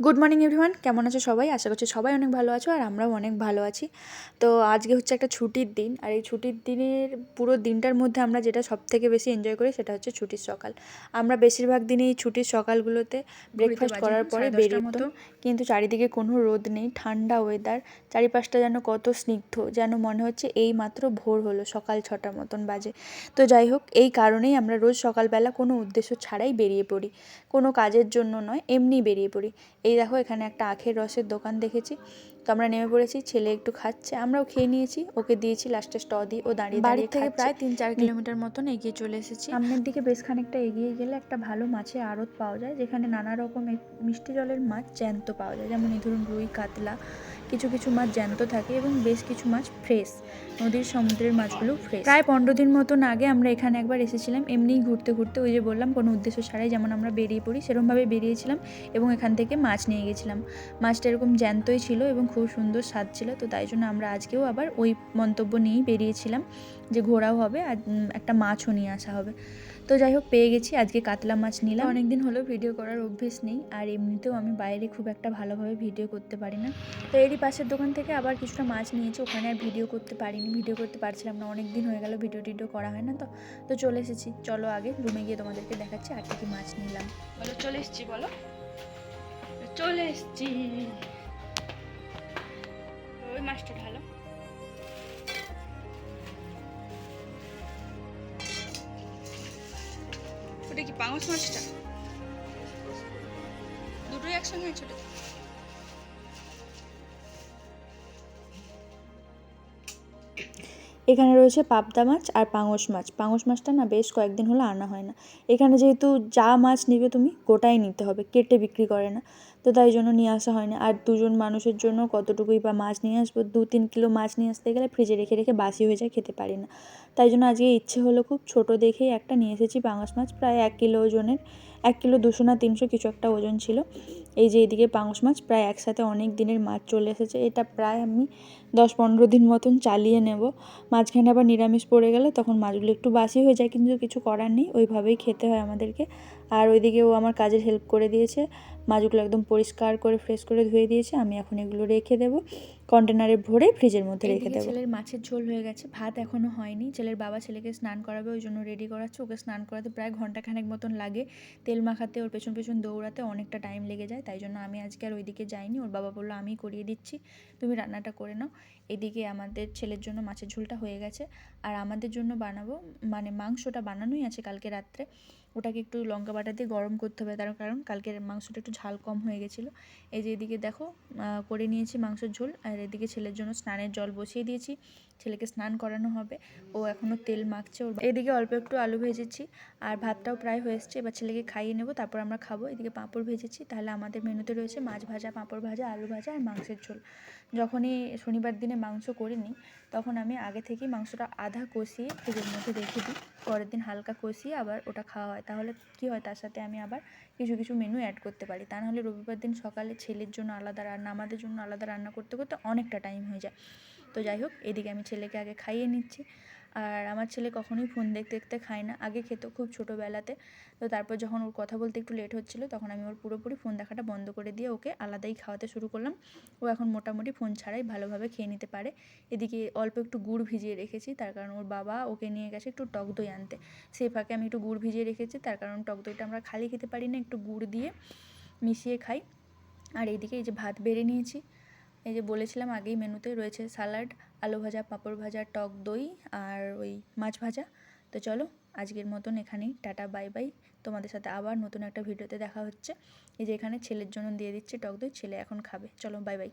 Good morning everyone কেমন আছো সবাই? আশা করছি সবাই অনেক ভালো আছো আর আমরাও অনেক ভালো আছি। তো আজকে হচ্ছে একটা ছুটির দিন আর এই ছুটির দিনের পুরো দিনটার মধ্যে আমরা যেটা সব থেকে বেশি এনজয় করি সেটা হচ্ছে ছুটির সকাল। আমরা বেশিরভাগ দিনই ছুটির সকালগুলোতে ব্রেকফাস্ট করার পরে বেরিয়ে মতো। কিন্তু চারিদিকে কোনো রোদ নেই ঠান্ডা ওয়েদার চারিপাশটা যেন কত স্নিগ্ধ যেন মনে হচ্ছে এই মাত্র ভোর হলো সকাল ছটার মতন বাজে। তো যাই হোক এই কারণেই আমরা রোজ সকালবেলা কোনো উদ্দেশ্য ছাড়াই বেরিয়ে পড়ি। কোনো কাজের জন্য নয় এমনি বেরিয়ে পড়ি। এই দেখো এখানে একটা আখের রসের দোকান দেখেছি। তো আমরা নেমে পড়েছি ছেলে একটু খাচ্ছে আমরাও খেয়ে নিয়েছি। ওকে দিয়েছি লাস্টে স্ট দিয়ে ও দাঁড়িয়ে বাড়ি থেকে প্রায় তিন চার কিলোমিটার মতন এগিয়ে চলে এসেছি। সামনের দিকে বেশ খানিকটা এগিয়ে গেলে একটা ভালো মাছের আড়ত পাওয়া যায় যেখানে নানা রকমের মিষ্টি জলের মাছ জ্যান্ত পাওয়া যায়। যেমন এই ধরুন রুই কাতলা কিছু কিছু মাছ জ্যান্ত থাকে এবং বেশ কিছু মাছ ফ্রেশ নদীর সমুদ্রের মাছগুলো ফ্রেশ প্রায় পনেরো দিন মতন আগে আমরা এখানে একবার এসেছিলাম, এমনিই ঘুরতে ঘুরতে ওই যে বললাম, কোনো উদ্দেশ্য ছাড়াই যেমন আমরা বেরিয়ে পড়ি, সেরকমভাবে বেরিয়েছিলাম এবং এখান থেকে মাছ নিয়ে গেছিলাম। মাছটা এরকম জ্যান্তই ছিল এবং খুব সুন্দর স্বাদ ছিল, তো তাই জন্য আমরা আজকেও আবার ওই মন্তব্য নিয়েই বেরিয়েছিলাম যে ঘোরাও হবে আর একটা মাছও নিয়ে আসা হবে। তো যাই হোক পেয়ে গেছি। আজকে কাতলা মাছ নিলাম। অনেকদিন হলো ভিডিও করার অভ্যেস নেই আর এমনিতেও আমি বাইরে খুব একটা ভালোভাবে ভিডিও করতে পারি না। তো এরই পাশের দোকান থেকে আবার কিছুটা মাছ নিয়েছি ওখানে আর ভিডিও করতে পারিনি। ভিডিও করতে পারছিলাম না অনেক দিন হয়ে গেল ভিডিও টিডিও করা হয় না তো। তো চলে এসেছি চলো আগে রুমে গিয়ে তোমাদেরকে দেখাচ্ছি আর কি মাছ নিলাম। বলো চলে এসেছি বলো। চলে এসেছি। ওই মাছটা ঢালো। ওটা কি পাঙস মাছটা? দুটোই একসঙ্গে ছোট এখানে রয়েছে পাবদা মাছ আর পাঙস মাছ। পাঙস মাছটা না বেশ কয়েকদিন হলো আনা হয় না। এখানে যেহেতু যা মাছ নিবে তুমি গোটাই নিতে হবে, কেটে বিক্রি করে না। তো তাই জন্য নিয়ে আসা হয় না আর দুজন মানুষের জন্য কতটুকুই বা মাছ নিয়ে আসব? দু তিন কিলো মাছ নিয়ে আসতে গেলে ফ্রিজে রেখে রেখে বাসি হয়ে যায়, খেতে পারি না। তাই জন্য আজকে ইচ্ছে হলো খুব ছোট দেখেই একটা নিয়ে এসেছি পাঙাশ মাছ। প্রায় এক কিলো ওজনের, এক কিলো দুশো না তিনশো কিছু একটা ওজন ছিল। এই যে এদিকে পাঙাশ মাছ, প্রায় একসাথে অনেক দিনের মাছ চলে এসেছে। এটা প্রায় আমি দশ পনেরো দিন মতন চালিয়ে নেব। মাঝখানে আবার নিরামিষ পড়ে গেলে তখন মাছগুলো একটু বাসি হয়ে যায়, কিন্তু কিছু করার নেই। ওইভাবেই খেতে হয় আমাদেরকে। আর ওইদিকে ও আমার কাজের হেল্প করে দিয়েছে। মাছগুলো একদম পরিষ্কার করে ফ্রেশ করে ধুয়ে দিয়েছে আমি এখন এগুলো রেখে দেবো। কন্টেনারে ভরে ফ্রিজের মধ্যে রেখে দেবো। ছেলের মাছের ঝোল হয়ে গেছে ভাত এখনও হয়নি। ছেলের বাবা ছেলেকে স্নান করাবে ওই জন্য রেডি করাচ্ছে ওকে স্নান করাতে প্রায় ঘন্টাখানেক মতন লাগে। তেল মাখাতে ওর পেছন পেছন দৌড়াতে অনেকটা টাইম লেগে যায় তাই জন্য আমি আজকে আর ওইদিকে যাইনি। ওর বাবা বলল আমি করিয়ে দিচ্ছি তুমি রান্নাটা করে নাও। এদিকে আমাদের ছেলের জন্য মাছের ঝোলটা হয়ে গেছে আর আমাদের জন্য বানাবো মানে মাংসটা বানানোই আছে কালকে রাত্রে। ওটাকে একটু লঙ্কা বাটা দিয়ে গরম করতে হবে, তার কারণ কালকের মাংসটা একটু ঝাল কম হয়ে গেছিল। এই যে এদিকে দেখো করে নিয়েছি মাংসের ঝোল, আর এদিকে ছেলের জন্য স্নানের জল বসিয়ে দিয়েছি। ছেলেকে স্নান করানো হবে, ও এখনও তেল মাখছে ওর এদিকে অল্প একটু আলু ভেজেছি, আর ভাতটাও প্রায় হয়ে এসছে, এবার ছেলেকে খাইয়ে নেব, তারপর আমরা খাব। এদিকে পাঁপড় ভেজেছি, তাহলে আমাদের মেনুতে রয়েছে মাছ ভাজা, পাঁপড় ভাজা, আলু ভাজা, আর মাংসের ঝোল। যখনই শনিবার দিনে মাংস করিনি, তখন আমি আগে থেকেই মাংসটা আধা কষিয়ে ফ্রিজের মধ্যে রেখে দিই। পরের দিন হালকা কষিয়ে আবার ওটা খাওয়া হয়। তাহলে কী হয়? তার সাথে আমি আবার কিছু কিছু মেনু অ্যাড করতে পারি। তা নাহলে রবিবার দিন সকালে ছেলের জন্য আলাদা রান্না, আমাদের জন্য আলাদা রান্না করতে করতে অনেকটা টাইম হয়ে যায়। তো যাই হোক, এদিকে আমি ছেলেকে আগে খাইয়ে নিচ্ছি। আর আমার ছেলে কখনোই ফোন দেখতে দেখতে খায় না। আগে খেত খুব ছোটোবেলাতে। তো তারপর যখন ওর কথা বলতে একটু লেট হচ্ছিল, তখন আমি ওর পুরোপুরি ফোন দেখাটা বন্ধ করে দিয়ে ওকে আলাদাই খাওয়াতে শুরু করলাম। ও এখন মোটামুটি ফোন ছাড়াই ভালোভাবে খেয়ে নিতে পারে। এদিকে অল্প একটু গুড় ভিজিয়ে রেখেছি, তার কারণ ওর বাবা ওকে নিয়ে গেছে একটু টক দই আনতে। সেই ফাঁকে আমি একটু গুড় ভিজিয়ে রেখেছি, তার কারণ টক দইটা আমরা খালি খেতে পারি না, একটু গুড় দিয়ে মিশিয়ে খাই। আর এইদিকে এই যে ভাত বেড়ে নিয়েছি, এই যে বলেছিলাম আগেই মেনুতে রয়েছে স্যালাড আলু ভাজা, পাঁপড় ভাজা, টক দই আর ওই মাছ ভাজা। তো চলো, আজকের মতন এখানেই, টাটা, বাই বাই। তোমাদের সাথে আবার নতুন একটা ভিডিওতে দেখা হচ্ছে। এই যে এখানে ছেলের জন্য দিয়ে দিচ্ছে টক দই, ছেলে এখন খাবে। চলো, বাই বাই।